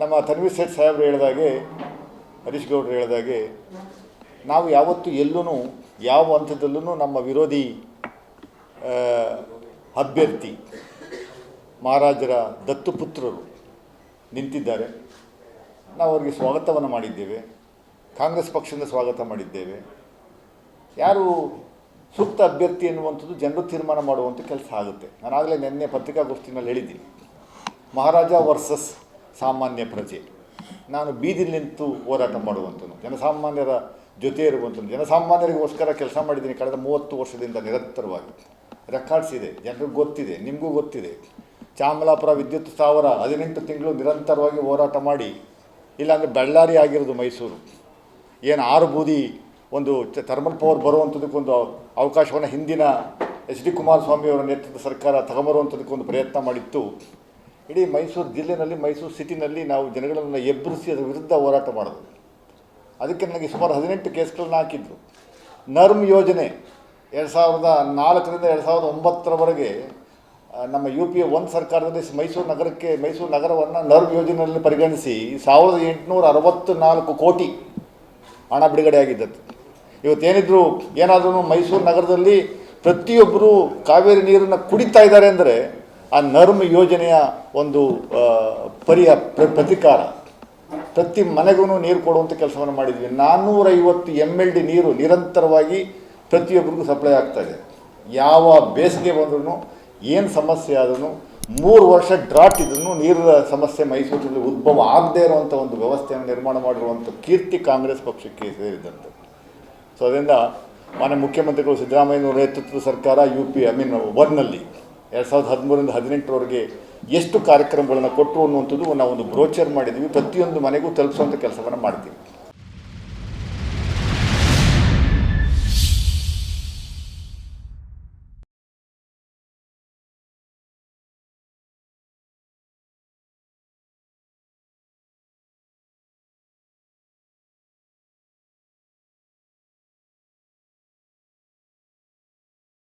ನಮ್ಮ ತನ್ವೀರ್ ಸೇಠ್ ಸಾಹೇಬ್ರು ಹೇಳಿದಾಗೆ, ಹರೀಶ್ ಗೌಡ್ರು ಹೇಳಿದಾಗೆ, ನಾವು ಯಾವತ್ತೂ ಎಲ್ಲೂ ಯಾವ ಹಂತದಲ್ಲೂ ನಮ್ಮ ವಿರೋಧಿ ಅಭ್ಯರ್ಥಿ, ಮಹಾರಾಜರ ದತ್ತುಪುತ್ರರು ನಿಂತಿದ್ದಾರೆ. ನಾವು ಅವರಿಗೆ ಸ್ವಾಗತವನ್ನು ಮಾಡಿದ್ದೇವೆ. ಕಾಂಗ್ರೆಸ್ ಪಕ್ಷದಿಂದ ಸ್ವಾಗತ ಮಾಡಿದ್ದೇವೆ. ಯಾರು ಸೂಕ್ತ ಅಭ್ಯರ್ಥಿ ಎನ್ನುವಂಥದ್ದು ಜನರು ತೀರ್ಮಾನ ಮಾಡುವಂಥ ಕೆಲಸ ಆಗುತ್ತೆ. ನಾನು ಆಗಲೇ ನಿನ್ನೆ ಪತ್ರಿಕಾಗೋಷ್ಠಿನಲ್ಲಿ ಹೇಳಿದ್ದೀನಿ. ಮಹಾರಾಜ ವರ್ಸಸ್ ಸಾಮಾನ್ಯ ಪ್ರಜೆ. ನಾನು ಬೀದಿಲಿ ನಿಂತು ಹೋರಾಟ ಮಾಡುವಂಥದ್ದು ಜನಸಾಮಾನ್ಯರ ಜೊತೆ ಇರುವಂಥದ್ದು ಜನಸಾಮಾನ್ಯರಿಗೋಸ್ಕರ ಕೆಲಸ ಮಾಡಿದ್ದೀನಿ ಕಳೆದ ಮೂವತ್ತು ವರ್ಷದಿಂದ ನಿರಂತರವಾಗಿ ರೆಕಾರ್ಡ್ಸ್ ಇದೆ, ಜನರಿಗೆ ಗೊತ್ತಿದೆ, ನಿಮಗೂ ಗೊತ್ತಿದೆ. ಚಾಮಲಾಪುರ ವಿದ್ಯುತ್ ಸ್ಥಾವರ ಹದಿನೆಂಟು ತಿಂಗಳು ನಿರಂತರವಾಗಿ ಹೋರಾಟ ಮಾಡಿ, ಇಲ್ಲಾಂದರೆ ಬಳ್ಳಾರಿ ಆಗಿರೋದು ಮೈಸೂರು. ಏನು ಆರು ಬೂದಿ ಒಂದು ಥರ್ಮಲ್ ಪವರ್ ಬರುವಂಥದಕ್ಕೊಂದು ಅವಕಾಶವನ್ನು ಹಿಂದಿನ ಎಚ್ ಡಿ ಕುಮಾರಸ್ವಾಮಿಯವರ ನೇತೃತ್ವದ ಸರ್ಕಾರ ತಗೊಂಬರುವಂಥದಕ್ಕೊಂದು ಪ್ರಯತ್ನ ಮಾಡಿತ್ತು. ಇಡೀ ಮೈಸೂರು ಜಿಲ್ಲೆನಲ್ಲಿ, ಮೈಸೂರು ಸಿಟಿನಲ್ಲಿ ನಾವು ಜನಗಳನ್ನು ಎಬ್ಬರಿಸಿ ಅದರ ವಿರುದ್ಧ ಹೋರಾಟ ಮಾಡೋದು ಅದಕ್ಕೆ ನನಗೆ ಸುಮಾರು ಹದಿನೆಂಟು ಕೇಸ್ಗಳನ್ನ ಹಾಕಿದ್ರು. ನರ್ಮ್ ಯೋಜನೆ ಎರಡು ಸಾವಿರದ ನಾಲ್ಕರಿಂದ ಎರಡು ಸಾವಿರದ ಒಂಬತ್ತರವರೆಗೆ ನಮ್ಮ ಯು ಪಿ ಎ ಒಂದು ಸರ್ಕಾರದಲ್ಲಿ ಮೈಸೂರು ನಗರಕ್ಕೆ, ಮೈಸೂರು ನಗರವನ್ನು ನರ್ಮ್ ಯೋಜನೆಯಲ್ಲಿ ಪರಿಗಣಿಸಿ ಸಾವಿರದ ಎಂಟುನೂರ ಅರವತ್ತು ನಾಲ್ಕು ಕೋಟಿ ಹಣ ಬಿಡುಗಡೆ ಆಗಿದ್ದದ್ದು. ಇವತ್ತೇನಿದ್ರು ಏನಾದರೂ ಮೈಸೂರು ನಗರದಲ್ಲಿ ಪ್ರತಿಯೊಬ್ಬರು ಕಾವೇರಿ ನೀರನ್ನು ಕುಡಿತಾ ಇದ್ದಾರೆ ಅಂದರೆ ಆ ನರ್ಮ್ ಯೋಜನೆಯ ಒಂದು ಪರಿಯ ಪ್ರ- ಪ್ರತಿಕಾರ. ಪ್ರತಿ ಮನೆಗೂ ನೀರು ಕೊಡುವಂಥ ಕೆಲಸವನ್ನು ಮಾಡಿದ್ವಿ. ನಾನ್ನೂರೈವತ್ತು ಎಂ ಎಲ್ ಡಿ ನೀರು ನಿರಂತರವಾಗಿ ಪ್ರತಿಯೊಬ್ಬರಿಗೂ ಸಪ್ಲೈ ಆಗ್ತಾ ಇದೆ. ಯಾವ ಬೇಸಿಗೆ ಬಂದ್ರೂ ಏನು ಸಮಸ್ಯೆ ಆದ್ರೂ ಮೂರು ವರ್ಷ ಡ್ರಾಟ್ ಇದ್ರೂ ನೀರಿನ ಸಮಸ್ಯೆ ಮೈಸೂರಿನಲ್ಲಿ ಉದ್ಭವ ಆಗದೇ ಇರುವಂಥ ಒಂದು ವ್ಯವಸ್ಥೆಯನ್ನು ನಿರ್ಮಾಣ ಮಾಡಿರುವಂಥ ಕೀರ್ತಿ ಕಾಂಗ್ರೆಸ್ ಪಕ್ಷಕ್ಕೆ ಸೇರಿದಂಥದ್ದು ಸೊ ಅದರಿಂದ ಮಾನ್ಯ ಮುಖ್ಯಮಂತ್ರಿಗಳು ಸಿದ್ದರಾಮಯ್ಯನವರ ನೇತೃತ್ವದ ಸರ್ಕಾರ, ಯು ಪಿ, ಐ ಮೀನ್ ಒನ್ನಲ್ಲಿ ಎರಡು ಸಾವಿರದ ಹದಿಮೂರರಿಂದ ಹದಿನೆಂಟರವರೆಗೆ ಎಷ್ಟು ಕಾರ್ಯಕ್ರಮಗಳನ್ನು ಕೊಟ್ಟರು ಅನ್ನುವಂಥದ್ದು ನಾವು ಒಂದು ಬ್ರೋಚರ್ ಮಾಡಿದ್ದೀವಿ. ಪ್ರತಿಯೊಂದು ಮನೆಗೂ ತಲುಪಿಸುವಂಥ ಕೆಲಸವನ್ನು ಮಾಡ್ತೀವಿ.